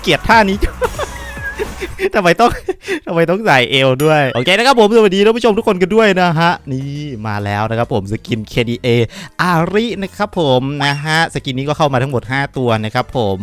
เกลียดท่านี้ ทำไมต้องทำไมต้องใส่เอวด้วย โอเคนะครับผมสวัสดีท่านผู้ชมทุกคนกันด้วยนะฮะ นี่มาแล้วนะครับผมสกิน KDA อารินะครับผมนะฮะสกินนี้ก็เข้ามาทั้งหมด 5 ตัวนะครับผม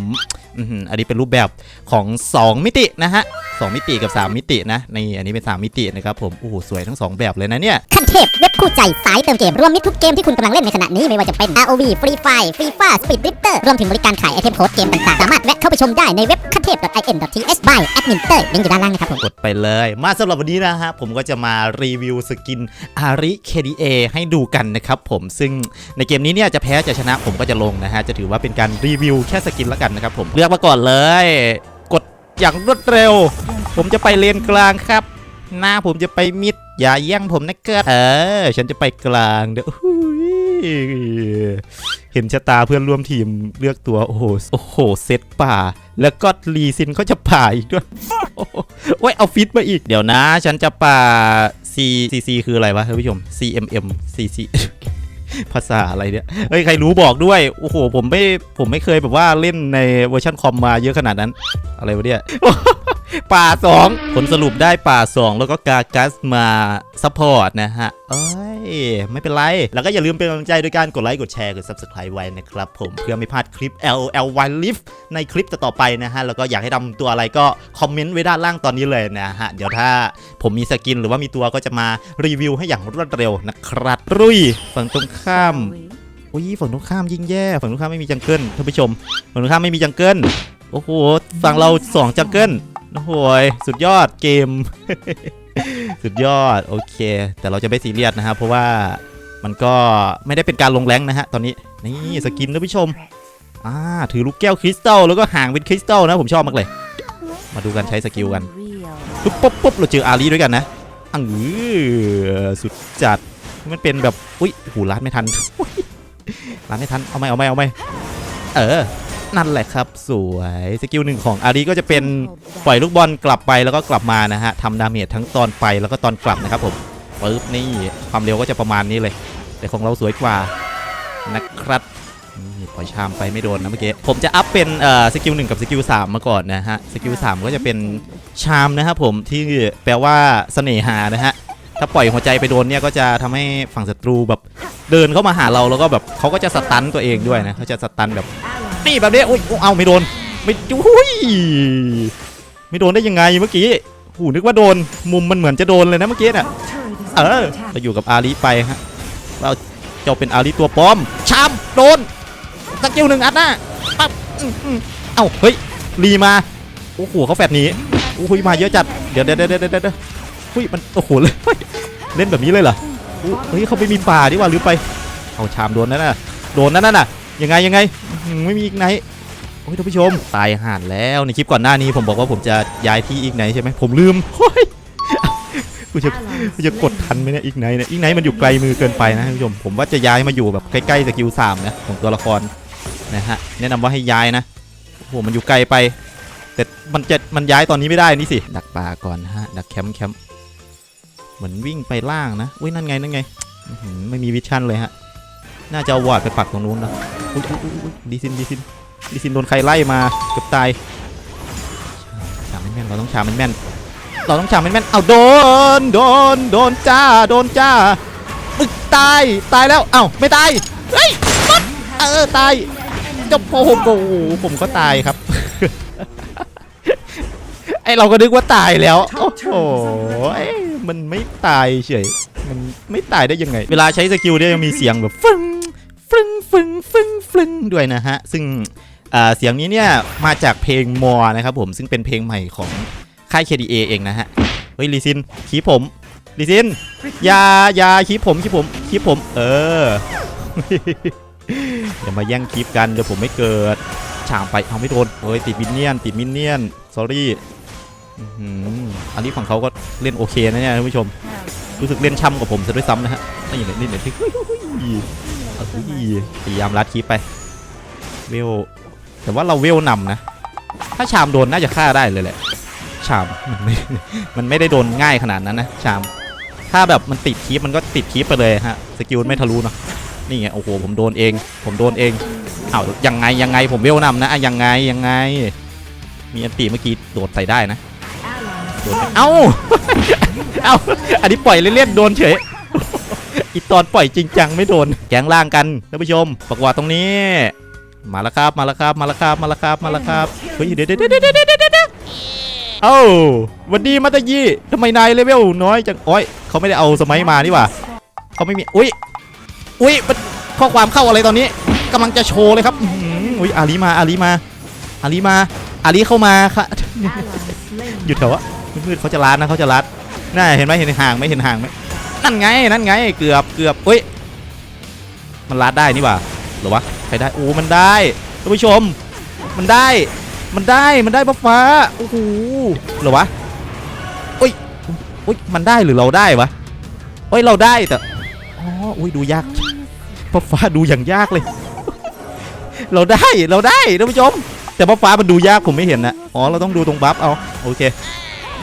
อันนี้เป็นรูปแบบของ 2 มิตินะฮะสองมิติกับ 3 มิตินะนี่อันนี้เป็น 3 มิตินะครับผมโอ้โหสวยทั้ง 2 แบบเลยนะเนี่ยขั้นเทพเว็บคู่ใจสายเติมเกมรวมมิตรทุกเกมที่คุณกำลังเล่นในขณะนี้ไม่ว่าจะเป็น ROV Free Fire Free Fire Speed Drifter รวมถึงบริการขายไอเทมโค้ดเกมต่างๆสามารถแวะเข้าไปชมได้ในเว็บขั้นเทพ .in.th by admin เตอร์ลิงก์อยู่ด้านล่างนะครับผม กดไปเลย มาสำหรับวันนี้นะฮะผมก็จะมารีวิวสกินอาริ KDA ให้ดูกันนะครับผมซึ่งในเกมนี้เนี่ยจะแพ้จะชนะผมก็จะลงนะฮะจะถือว่าเป็นการรีวิวแค่สกินล้วกันนะครับผมเลือกมาก่อนเลย กดอย่างรวดเร็ว ผมจะไปเลนกลางครับ หน้าผมจะไปมิดอย่าแย่งผมนะเกิดเออฉันจะไปกลางเดี๋ยวอุ้ย เห็นชะตาเพื่อนร่วมทีมเลือกตัว โอ้โหโอ้โหเซตป่า แล้วก็รีซินเขาจะป่าอีกด้วยโอ้โหโอ้ยเอาฟิตมาอีก เดี๋ยวนะ ฉันจะป่า C C C คืออะไรวะท่านผู้ชม C M M C C ภาษาอะไรเนี่ย เฮ้ย ใครรู้บอกด้วย โอ้โห ผมไม่ ผมไม่เคยแบบว่าเล่นในเวอร์ชันคอมมาเยอะขนาดนั้น อะไรวะเนี่ย ป่า2ผลสรุปได้ป่า2แล้วก็กากัสมาซัพพอร์ตนะฮะ เอ้ย ไม่เป็นไร แล้วก็อย่าลืมเป็นกำลังใจด้วยการกดไลค์ กดแชร์ กด subscribe ไว้นะครับผมเพื่อไม่พลาดคลิป L L Y Live ในคลิปต่อไปนะฮะ แล้วก็อยากให้ทำตัวอะไรก็คอมเมนต์ไว้ด้านล่างตอนนี้เลยนะฮะ เดี๋ยวถ้าผมมีสกินหรือว่ามีตัวก็จะมารีวิวให้อย่างรวดเร็วนะครับรุยฝั่งตรงข้ามโอ้ยฝั่งตรงข้ามยิ่งแย่ฝั่งตรงข้ามไม่มีจังเกิลท่านผู้ชมฝั่งตรงข้ามไม่มีจังเกิลโอ้โหฝั่งเราสองจังเกิล โอ้โหยสุดยอดเกม สุดยอด โอเค แต่เราจะไม่ซีเรียสนะฮะเพราะว่ามันก็ไม่ได้เป็นการลงแรงนะฮะตอนนี้ นี่สกินท่านผู้ชมอ่าถือลูกแก้วคริสตัลแล้วก็ห่างเป็นคริสตัลนะผมชอบมากเลย มาดูกันใช้สกิลกันปุ๊บปุ๊บปุ๊บเราเจออารีด้วยกันนะอังอือสุดจัดมันเป็นแบบ อุ้ยหูรัดไม่ทันรัดไม่ทัน เอาไหมเอาไหมเอาไหมเออ นั่นแหละครับ สวยสกิลหนึ่งของอารีก็จะเป็นปล่อยลูกบอลกลับไปแล้วก็กลับมานะฮะทำดาเมจทั้งตอนไปแล้วก็ตอนกลับนะครับผมปึ๊บนี่ความเร็วก็จะประมาณนี้เลย แต่ของเราสวยกว่านะครับนี่ปล่อยชามไปไม่โดนนะเมื่อกี้ผมจะอัพเป็นเอ่อสกิลหนึ่งกับสกิลสามมาก่อนนะฮะสกิลสามก็จะเป็นชามนะครับผมที่แปลว่าเสน่หานะฮะถ้าปล่อยหัวใจไปโดนเนี่ยก็จะทำให้ฝั่งศัตรูแบบเดินเข้ามาหาเราแล้วก็แบบเขาก็จะสตันตัวเองด้วยนะเขาจะสตันแบบ นี่แบบนี้อุ้ยเอาไม่โดน ไม่อุ้ยไม่โดนได้ยังไงเมื่อกี้หูนึกว่าโดน มุมมันเหมือนจะโดนเลยนะเมื่อกี้น่ะเออเราอยู่กับอาลีไปฮะเราเจ้าเป็นอาลีตัวปลอมชามโดนสกิลหนึ่งอัดหน้าปั๊บอื้ออื้อเอ้าเฮ้ยรีมาโอ้โหเขาแฟดหนีโอ้โหมาเยอะจัดเดี๋ยวเดี๋ยวเดี๋ยวเดี๋ยวเดี๋ยวเฮ้ยมันโอ้โหเลยเล่นแบบนี้เลยเหรออุ๊ยเฮ้ยเขาไปมีป่าดีกว่าหรือไปเอาชามโดนนั่นน่ะโดนนั่นน่ะ ยังไงยังไงอื้อหือไม่มีอีกไหนโอ้ยท่านผู้ชมตายห่านแล้วในคลิปก่อนหน้านี้ผมบอกว่าผมจะย้ายที่อีกไหนใช่ไหมผมลืมเฮ้ยกูจะกูจะกดทันไหมเนี่ยอีกไหนเนี่ยอีกไหนมันอยู่ไกลมือเกินไปนะท่านผู้ชมผมว่าจะย้ายมาอยู่แบบใกล้ๆสกิลสามนะของตัวละครนะฮะแนะนำว่าให้ย้ายนะโอ้โหมันอยู่ไกลไป แต่มันจะมันย้ายตอนนี้ไม่ได้นี่สิดักป่าก่อนนะฮะดักแคมป์แคมป์เหมือนวิ่งไปล่างนะอุ้ยนั่นไงนั่นไงอื้อหือไม่มีวิชั่นเลยฮะ น่าจะเอาวอดไปปักตรงนู้นนะดีซินดีซินดีซินโดนใครไล่มาเกือบตายชามแม่นเราต้องชามแม่นเราต้องชามแม่นเอาโดนโดนโดนจ้าโดนจ้าอึกตายตายแล้วเอ้าไม่ตายเฮ้ยมดเออตายจบโอ้โหโอ้โหผมก็ตายครับไอเราก็นึกว่าตายแล้ว โอ้โหเอ้ยมันไม่ตายเฉย มันไม่ตายได้ยังไง เวลาใช้สกิลเนี่ยยังมีเสียงแบบฟึ้ง ฟึ้งฟึ้งฟึ้งฟึ้งด้วยนะฮะ ซึ่งเสียงนี้เนี่ยมาจากเพลงมอนะครับผมซึ่งเป็นเพลงใหม่ของค่าย KDA เองนะฮะ เฮ้ยลีซินขีผมลีซินอยาอยาขีผมขีผมขีผม เอออย่ามาแย่งคลิปกันเดี๋ยวผมไม่เกิดฉางไปเอาไม่โดนเฮ้ยติดมินเนี่ยนติดมินเนี่ยน s อรี่อันนี้ฝั่งเขาก็เล่นโอเคนะเนี่ยท่านผู้ชม รู้สึกเล่นช่ำกว่าผมซะด้วยซ้ำนะฮะนี่อย่างนี้นี่ที่ พยายามรัดคลิปไปเวลแต่ว่าเราเวลนำนะ ถ้าชามโดนน่าจะฆ่าได้เลยแหละ ชามมันไม่มันไม่ได้โดนง่ายขนาดนั้นนะ ชาม ถ้าแบบมันติดคลิปมันก็ติดคลิปไปเลยฮะ สกิลไม่ทะลุเนาะ นี่ไงโอ้โหผมโดนเอง ผมโดนเองเอายังไงยังไงผมเวลนำนะอะยังไงยังไง มีอันตีเมื่อกี้โดดใส่ได้นะโดดไปเอ้า เอ้า อันนี้ปล่อยเล่นๆโดนเฉย อีตอนปล่อยจริงจังไม่โดนแกงล่างกันท่านผู้ชมประกวดตรงนี้ มาแล้วครับมาแล้วครับมาแล้วครับมาแล้วครับมาแล้วครับเฮ้ยเดี๋ยวเดี๋ยวเดี๋ยวเดี๋ยวเดี๋ยวเดี๋ยวเดี๋ยวเอ้าหวันดีมัตตยี่ทำไมนายเลเวลน้อยจังโอ้ยเขาไม่ได้เอาสมัยมานี่หว่าเขาไม่มีอุ้ยอุ้ยมันข้อความเข้าอะไรตอนนี้กำลังจะโชว์เลยครับอื้อหืออุ้ยอาลีมาอาลีมาอาลีมาอาลีเข้ามาค่ะหยุดเถอะวะมืดๆเขาจะลัดนะเขาจะลัดน่าเห็นไหมเห็นห่างไหมเห็นห่างไหม นั่นไง นั่นไง เกือบเกือบอุ้ย มันลัดได้นี่ว่าหรอวะ ใครได้ โอ้ มันได้ท่านผู้ชม มันได้ มันได้ มันได้บัฟฟ้า โอ้โหหรอวะอุ้ยอุ้ย มันได้หรือเราได้วะเฮ้ย เราได้แต่ อ๋ออุ้ย ดูยากบัฟฟ้าดูอย่างยากเลย เราได้ เราได้ท่านผู้ชม แต่บัฟฟ้ามันดูยากผมไม่เห็นนะ อ๋อ เราต้องดูตรงบัฟเอา โอเค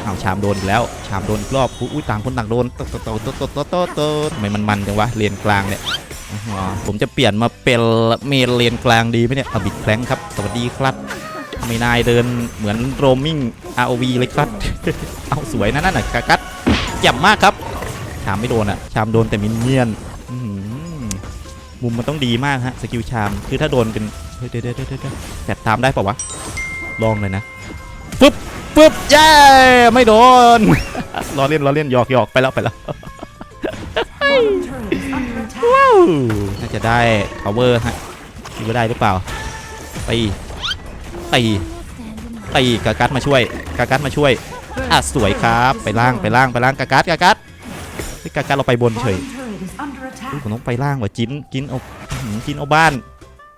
เอาชามโดนอีกแล้วชามโดนอีกรอบอุ้ยต่างคนต่างโดนโตโตโตโตโตโตโตโตทำไมมันมันจังวะเลนกลางเนี่ยผมจะเปลี่ยนมาเป็นเมนเลนกลางดีไหมเนี่ยเอาบิดแคลงครับสวัสดีครับทำไมนายเดินเหมือนโรมมิ่ง ROV เลยครับ เอาสวยนะนั่นน่ะกากัดเจ็บมากครับ ชามไม่โดนอะ ชามโดนแต่มินเนี่ยนมุมมันต้องดีมากฮะ สกิลชาม คือถ้าโดนเป็นเฮ้ยเดี๋ยวเดี๋ยวเดี๋ยวเดี๋ยวแจัดตามได้ป่าวะ ลองเลยนะปึ๊บ ปึ๊บเย้ไม่โดนล้อเล่นล้อเล่นหยอกหยอกไปแล้วไปแล้วว้าวน่าจะได้ power ฮะคิดว่าได้หรือเปล่าตีตีตีกากัดมาช่วยกากัดมาช่วยอะสวยครับไปล่างไปล่างไปล่างกากัดกากัดเฮ้ยกากัดเราไปบนเฉยอุ๊ยผมต้องไปล่างว่ะจิ้นจิ้นเอาอื้อหือจิ้นเอาบ้าน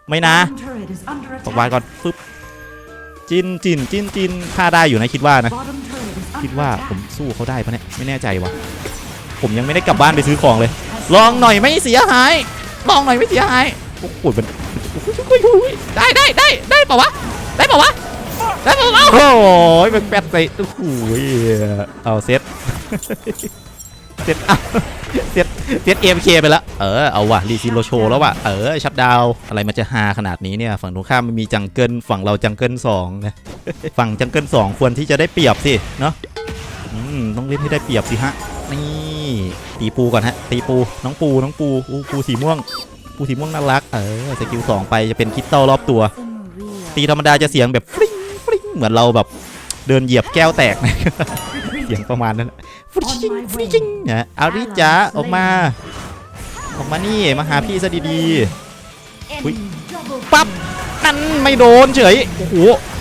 ไม่นะตกวานก่อนปึ๊บ จิ้นจิ้นจิ้นจิ้นฆ่าได้อยู่นะคิดว่านะ คิดว่าผมสู้เขาได้ปะเนี่ยไม่แน่ใจวะผมยังไม่ได้กลับบ้านไปซื้อของเลย ลองหน่อยไม่เสียหาย ลองหน่อยไม่เสียหายโอ้โหมันได้ได้ได้ได้ป่าวะได้ป่าวะได้ป่าวะโอ้โหมันแปดใส่โอ้โหเอาเซต เซตเอาเซตเซตเอ็มเคไปแล้วเออเอาว่ะรีซิโลโชแล้วว่ะเออชัดดาวอะไรมันจะฮาขนาดนี้เนี่ย ฝั่งตรงข้ามมันมีจังเกิลฝั่งเราจังเกิลสองนะฝั่งจังเกิลสองควรที่จะได้เปรียบสิเนาะอืมต้องเล่นให้ได้เปรียบสิฮะนี่ตีปูก่อนฮะตีปูน้องปูน้องปูอูปูสีม่วง ปูสีม่วงน่ารักเออสกิลสองไปจะเป็นคริสตัลรอบตัว ตีธรรมดาจะเสียงแบบฟริ้งฟริ้งเหมือนเราแบบเดินเหยียบแก้วแตกนะ เสียงประมาณนั้นน่ะฟริ้งฟริ้งนะอาริจ้าออกมา ออกมานี่มาหาพี่ซะดีๆปั๊บนั่นไม่โดนเฉยโอ้โห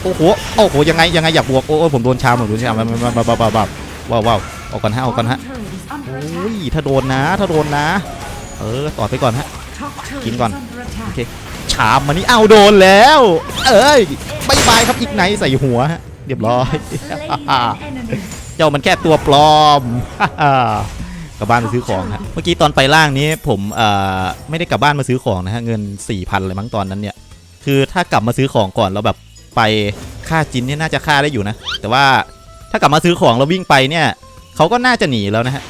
โอ้โหโอ้โหยังไงยังไงอยากบวกโอ้ยผมโดนชามผมโดนชามมามามามามามาว้าวว้าวออกก่อนฮะออกก่อนฮะโอ้ยถ้าโดนนะ ถ้าโดนนะ เออต่อไปก่อนฮะกินก่อนโอเคชามมานี่เอาโดนแล้ว เอ้ยบายบายครับอีกไหนใส่หัวฮะเรียบร้อยเจ้ามันแค่ตัวปลอมกลับบ้านมาซื้อของฮะเมื่อกี้ตอนไปล่างนี้ผมเอ่อไม่ได้กลับบ้านมาซื้อของนะฮะเงิน4,000เลยมั้งตอนนั้นเนี่ยคือถ้ากลับมาซื้อของก่อนแล้วแบบไปค่าจินเนี่ยน่าจะค่าได้อยู่นะ แต่ว่าถ้ากลับมาซื้อของแล้ววิ่งไปเนี่ยเขาก็น่าจะหนีแล้วนะฮะ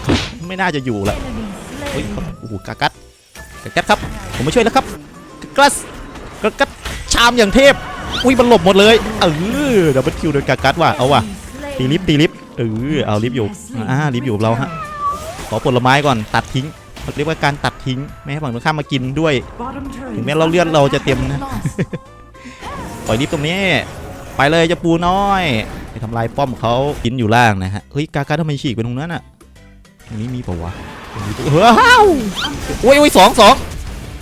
ไม่น่าจะอยู่แล้วเฮ้ยเขาโอ้โหกากัดกากัดครับ ผมมาช่วยแล้วครับกากัสกากัดชามอย่างเทพอุ้ยมันหลบหมดเลยเออดับเบิลคิวโดยกากัดว่ะเอาว่ะตีลิฟต์ตีลิฟต์เออเอาลิฟต์อยู่อ่าลิฟต์อยู่กับเราฮะขอผลไม้ก่อนตัดทิ้งเขาเรียกว่าการตัดทิ้งไม่ให้ฝั่งตรงข้ามมากินด้วย ถึงแม้เราเลือดเราจะเต็มนะปล่อยลิฟต์ตรงนี้ ไปเลยเจะปูน้อยไปทำลายป้อมเขากินอยู่ล่างนะฮะเฮ้ยกากัดทำไมฉีกไปตรงนั้นอะตรงนี้มีเปล่าวะตรงนี้ตัวว้าวโอ้ยโอ้ยสองสอง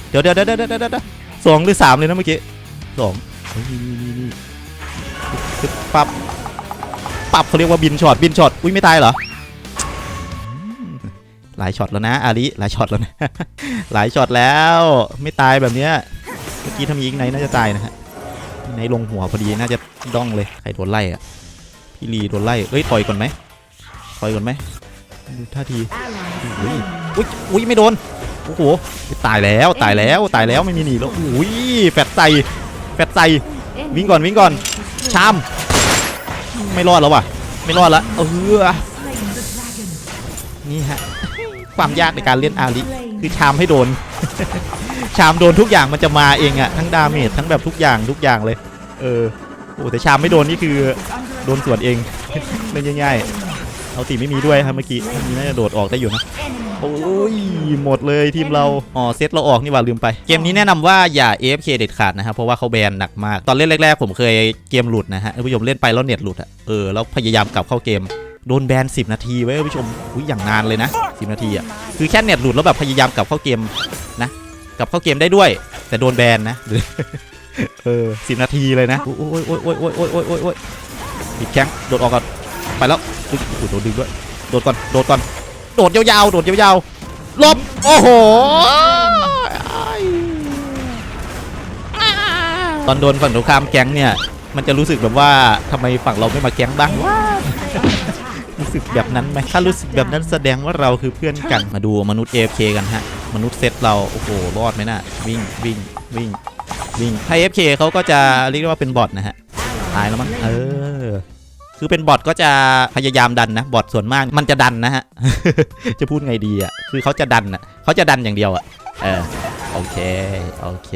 เดี๋ยวเดี๋ยวเดี๋ยวเดี๋ยวเดี๋ยวเดี๋ยวสองหรือสามเลยนะเมื่อกี้สองเฮ้ยนี่นี่นี่ปึ๊บ ปับปับเขาเรียกว่าบินช็อตบินช็อตอุ้ยไม่ตายเหรอหลายช็อตแล้วนะอาริหลายช็อตแล้วนะหลายช็อตแล้วไม่ตายแบบเนี้ยเมื่อกี้ทำยิงไหนน่าจะตายนะฮะในลงหัวพอดีน่าจะด้องเลยใครโดนไล่อะพี่ลีโดนไล่เฮ้ยถอยก่อนไหมถอยก่อนไหมดูท่าทีอุ้ยอุ้ยอุ้ยไม่โดนโอ้โหตายแล้วตายแล้วตายแล้วไม่มีหนีแล้วอุ้ยแฟดใส่แฟดใส่วิ่งก่อนวิ่งก่อนชาม ไม่รอดแล้วว่ะ ไม่รอดละเออนี่ฮะ ความยากในการเล่นอาริคือชามให้โดน ชามโดนทุกอย่างมันจะมาเองอะทั้งดาเมจทั้งแบบทุกอย่างทุกอย่างเลย เออโอ้แต่ชามไม่โดนนี่คือโดนส่วนเองเล่นง่ายๆเอาตีไม่มีด้วยครับเมื่อกี้มีน่าจะโดดออกได้อยู่นะ โอ้ยหมดเลยทีมเรา อ๋อเซตเราออกนี่หว่าลืมไป เกมนี้แนะนำว่าอย่า AFK เด็ดขาดนะครับ เพราะว่าเขาแบนหนักมาก ตอนเล่นแรกๆ ผมเคยเกมหลุดนะฮะท่านผู้ชมเล่นไปแล้วเน็ตหลุดอะเออแล้วพยายามกลับเข้าเกมโดนแบน 10 นาทีไว้ยท่านผู้ชมอุ้ยอย่างนานเลยนะ 10 นาทีอะคือแค่เน็ตหลุดแล้วแบบพยายามกลับเข้าเกมนะกลับเข้าเกมได้ด้วย แต่โดนแบนนะเออสินาทีเลยนะโอ้ยโอ้ยโอ้ยโอ้ยโอ้ยโอ้ยโอ้ยโอ้ยปิดแข้งโดดออกก่อนไปแล้วอุ๊ยโอ้ยโดนดึงด้วยโดดก่อนโดดก่อน โดดยาวๆ โดดยาวๆลบ โอ้โห ตอนโดนฝั่งตรงข้ามแก๊งเนี่ย มันจะรู้สึกแบบว่าทำไมฝั่งเราไม่มาแก๊งบ้างวะรู้สึกแบบนั้นไหมถ้ารู้สึกแบบนั้นแสดงว่าเราคือเพื่อนกัน มาดูมนุษย์ AFK กันฮะ มนุษย์เซตเรา โอ้โห รอดไหมน่ะ วิ่ง วิ่ง วิ่ง วิ่งถ้า AFK เขาก็จะเรียกว่าเป็นบอทนะฮะ ตายแล้วมั้ง เออ คือเป็นบอทก็จะพยายามดันนะ บอทส่วนมากมันจะดันนะฮะ จะพูดไงดีอะ คือเขาจะดันอะเขาจะดันอย่างเดียวอะ เออ โอเค โอเค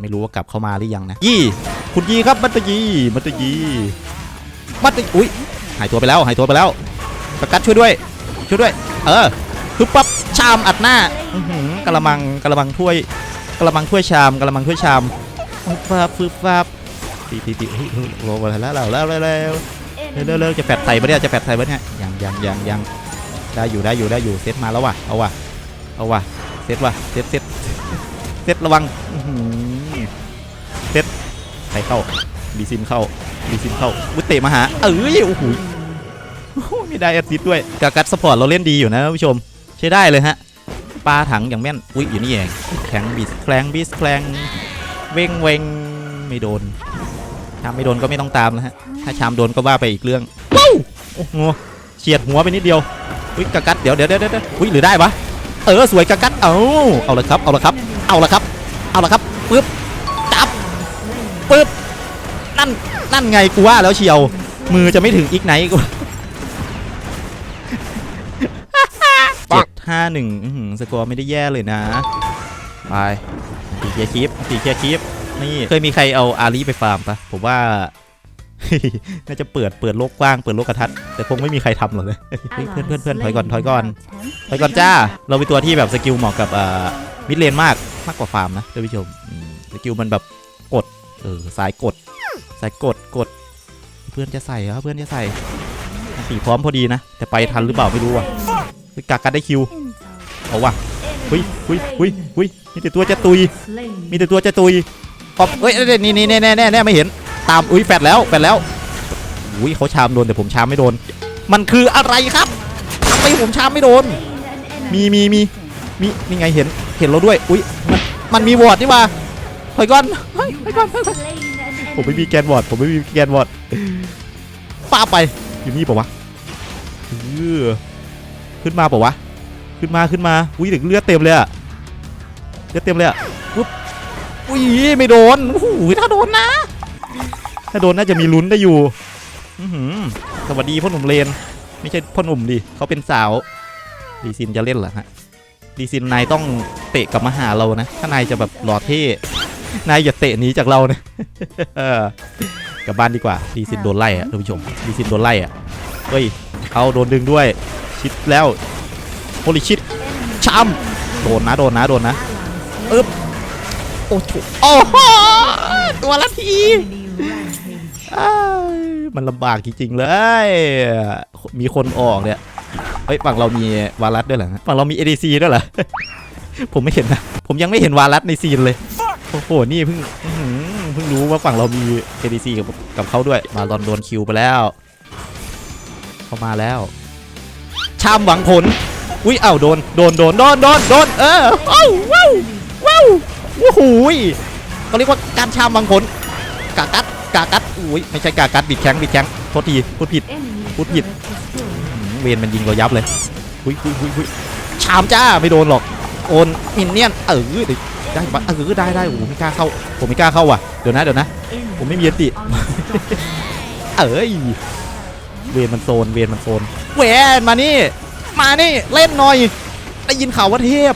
ไม่รู้ว่ากลับเข้ามาหรือยังนะ ยี่ คุณยี่ครับ มัตตยี มัตตยี มัตตอุ้ย หายตัวไปแล้ว หายตัวไปแล้วประกัดช่วยด้วย ช่วยด้วย เออคือปั๊บ ชามอัดหน้าอืกระมังกระมังถ้วยกระมังถ้วยชามกระมังถ้วยชามฟึบฟับฟึบฟับตีตีตีเฮ้ยโอ้โหแล้วแล้วแล้วแล้วแล้วแล้ว แล้วแล้วจะแปดไทยปะเนี่ยจะแปดไทยปะเนี่ยยังยังยังยังได้อยู่ได้อยู่ได้อยู่เซตมาแล้วว่ะเอาว่ะเอาว่ะเซตว่ะเซตเซตเซตระวังเซตใครเข้าดีซินเข้าดีซินเข้าวุ้เตะมาหาเอ้ยโอ้โหโอ้โหไม่ได้แอดซิดด้วยกากัดสปอร์ตเราเล่นดีอยู่นะท่านผู้ชมใช้ได้เลยฮะปลาถังอย่างแม่นอุ้ยอยู่นี่เองแข็งบีสแคลงบีสแคลงเวงเวงไม่โดน ชามไม่โดนก็ไม่ต้องตามนะฮะ ถ้าชามโดนก็ว่าไปอีกเรื่องว้าวโอ้โหเฉียดหัวไปนิดเดียวอุ้ยกากัดเดี๋ยวเดี๋ยวเดี๋ยวเดี๋ยวอุ้ยหรือได้ปะเออสวยกากัดเอาเอาละครับเอาละครับ เอาละครับ เอาละครับปึ๊บจับปึ๊บนั่นนั่นไงกูว่าแล้วเชียว มือจะไม่ถึงอีกไหนกูเจ็ดห้าหนึ่งอื้อหือสกอร์ไม่ได้แย่เลยนะไปตีเคลียร์คลิปตีเคลียร์คลิป นี่เคยมีใครเอาอาลีไปฟาร์มปะผมว่า น่าจะเปิดเปิดโลกกว้างเปิดโลกกระทัดแต่คงไม่มีใครทำหรอกเลยเฮ้ยเพื่อนเพื่อนเพื่อนถอยก่อนถอยก่อนถอยก่อนจ้า เราเป็นตัวที่แบบสกิลเหมาะกับอ่ามิดเลนมากมากกว่าฟาร์มนะท่านผู้ชมอืมสกิลมันแบบกดเออสายกดสายกดกด เพื่อนจะใส่เหรอเพื่อนจะใส่สีพร้อมพอดีนะ แต่ไปทันหรือเปล่าไม่รู้ว่ะเฮ้ยกากันได้คิวเอาว่ะหุยหุยหุยหุยมีแต่ตัวจะตุย มีแต่ตัวจะตุย ปอบเอ้ยเอ้ยนี่นี่แน่แน่แน่ไม่เห็นตามอุ้ยแฟดแล้วแฟดแล้วอุ้ยเขาชามโดนแต่ผมชามไม่โดน มันคืออะไรครับทำไมผมชามไม่โดน มีมีมีมีนี่ไงเห็นเห็นเราด้วยอุ้ยมันมันมีวอร์ดนี่ว่าถอยก่อนถอยก่อนถอยก่อนผมไม่มีแกนวอร์ดผมไม่มีแกนวอร์ดป้าไปอยู่นี่ปะวะขึ้นมาปะวะขึ้นมาขึ้นมาอุ้ยถึงเลือดเต็มเลยอะเลือดเต็มเลยอะ อุ้ยไม่โดนโอ้โหถ้าโดนนะ ถ้าโดนน่าจะมีลุ้นได้อยู่สวัสดีพ่อหนุ่มเลน ไม่ใช่พ่อหนุ่มดิเขาเป็นสาวดีซินจะเล่นเหรอฮะดีซินนายต้องเตะกลับมาหาเรานะ ถ้านายจะแบบหล่อเท่นายอย่าเตะหนีจากเรานะเออกลับบ้านดีกว่าดีซินโดนไล่อะท่านผู้ชมดีซินโดนไล่อะเฮ้ยเอาโดนดึงด้วยชิดแล้วโฮลิชิดช้ำโดนนะโดนนะโดนนะอึ๊บ โอ้โหโอ้โหตัวละทีมันลำบากจริงๆเลย มีคนออกเนี่ยเฮ้ยฝั่งเรามีวารัสด้วยเหรอฝั่งเรามี ADC ด้วยเหรอ ผมไม่เห็นนะ ผมยังไม่เห็นวารัสในซีนเลย โอ้โห นี่เพิ่งเพิ่งรู้ว่าฝั่งเรามี ADC กับกับเขาด้วย มาลอนโดนคิวไปแล้ว เขามาแล้ว ชามหวังผล อุ้ยเอ้าโดน โดน โดน โดน โดน โดน เออว้าว โอ้โหยเขาเรียกว่าการชามหวังผลกากัดกากัดอุ้ยไม่ใช่กากัดบิดแข้งบิดแข้งโทษทีพูดผิดพูดผิดเวนมันยิงเรายับเลยอุ้ยอุ้ยอุ้ยอุ้ยชามจ้าไม่โดนหรอกโอนมินเนี่ยนเออได้ปะเออได้ได้โอ้โหไม่กล้าเข้าผมไม่กล้าเข้าว่ะเดี๋ยวนะเดี๋ยวนะ ผมไม่มีอันติ เอ้ยเวนมันโซนเวนมันโซนเวนมานี่ มานี่เล่นหน่อยได้ยินข่าวว่าเทพ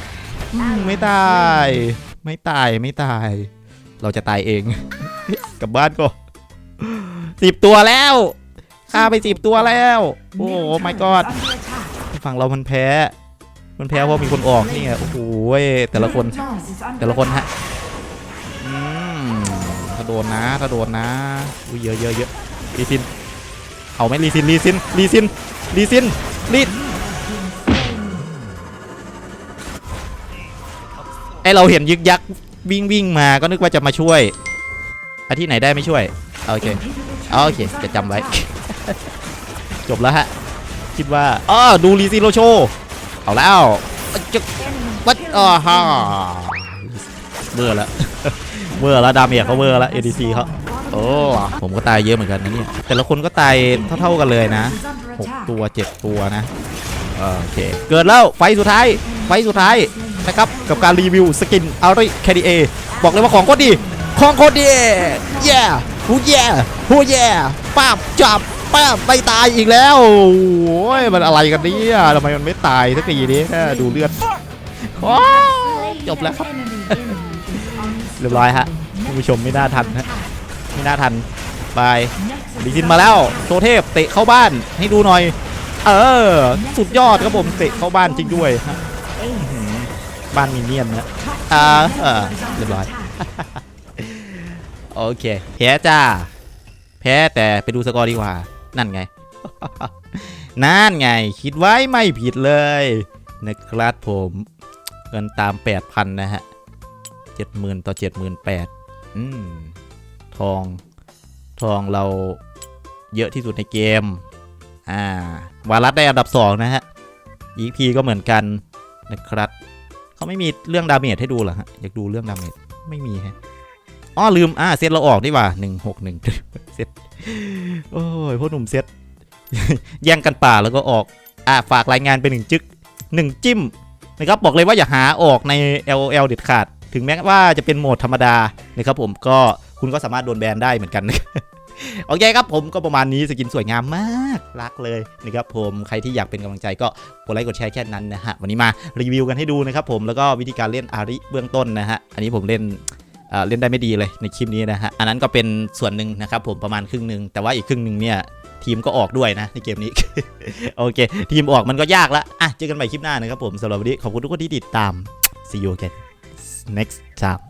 ไม่ตาย ไม่ตายไม่ตาย เราจะตายเอง กลับบ้านก็สิบตัวแล้วฆ่าไปสิบตัวแล้ว โอ้ my god ฝั่งเรามันแพ้ มันแพ้เพราะมีคนออกนี่ไงโอ้โหแต่ละคนแต่ละคนฮะถ้าโดนนะถ้าโดนนะอุ้ยเยอะเยอะเยอะรีซินเอาไหมรีซินรีซินรีซินรีซินรี ไอเราเห็นยึกยักวิ่งวิ่งมาก็นึกว่าจะมาช่วยอาที่ไหนได้ไม่ช่วย โอเคโอเคจะจำไว้ จบแล้วฮะ คิดว่าอ๋อดูรีซิโรโช เอาแล้วจะวัดอ่าฮ่าเบื่อแล้วเบื่อแล้วดาเมจเขาเบื่อแล้ว ADC เขาโอ้ผมก็ตายเยอะเหมือนกันนะเนี่ย แต่ละคนก็ตายเท่าๆกันเลยนะ 6 ตัว 7 ตัวนะ โอเค เกิดแล้วไฟสุดท้าย ไฟสุดท้าย นะครับ กับการรีวิวสกินอาริแคดีเอบอกเลยว่าของโคตรดี ของโคตรดีเย้ฮูเย้ฮูเย้ป้าบจับป้าบไม่ตายอีกแล้วโอ้ยมันอะไรกันเนี่ยทำไมมันไม่ตายสักทีนี้ดูเลือดจบแล้วครับเรียบร้อยฮะคุณผู้ชมไม่น่าทันฮะไม่น่าทันบายดีซินมาแล้วโซเทพเตะเข้าบ้านให้ดูหน่อย เออ สุดยอดครับผมเตะเข้าบ้านจริงด้วยฮะ บ้านมินเนี่ยนนะอ่าเออเรียบร้อย โอเคแพ้จ้า แพ้แต่ไปดูสกอร์ดีกว่า นั่นไง นั่นไง คิดไว้ไม่ผิดเลยนะครับผมเงินตาม 8,000 นะฮะ 70,000 ต่อ 78,000อืม ทอง ทองเราเยอะที่สุดในเกม อ่า วารัสได้อันดับ 2 นะฮะ EP ก็เหมือนกันนะครับ เขาไม่มีเรื่องดาเมจให้ดูเหรอฮะอยากดูเรื่องดาเมจไม่มีฮะอ้อลืมอ่าเซตเราออกดีกว่า161เซตโอ้ยพวกหนุ่มเซตแย่งกันป่าแล้วก็ออกอ่าฝากรายงานเป็นหนึ่งจึกหนึ่งจิ้มนะครับบอกเลยว่าอย่าหาออกใน LOL เด็ดขาด ถึงแม้ว่าจะเป็นโหมดธรรมดานะครับผมก็คุณก็สามารถโดนแบนได้เหมือนกันนะ โอเคครับผมก็ประมาณนี้สกินสวยงามมากรักเลยนะครับผมใครที่อยากเป็นกำลังใจก็กดไลค์กดแชร์แค่นั้นนะฮะวันนี้มารีวิวกันให้ดูนะครับผมแล้วก็วิธีการเล่นอาริเบื้องต้นนะฮะอันนี้ผมเล่นเอ่อเล่นได้ไม่ดีเลยในคลิปนี้นะฮะอันนั้นก็เป็นส่วนหนึ่งนะครับผมประมาณครึ่งหนึ่งแต่ว่าอีกครึ่งหนึ่งเนี่ยทีมก็ออกด้วยนะในเกมนี้ โอเค ทีมออกมันก็ยากละอะเจอกันใหม่คลิปหน้านะครับผมสำหรับวันนี้ขอบคุณทุกคนที่ติดตาม see you again next time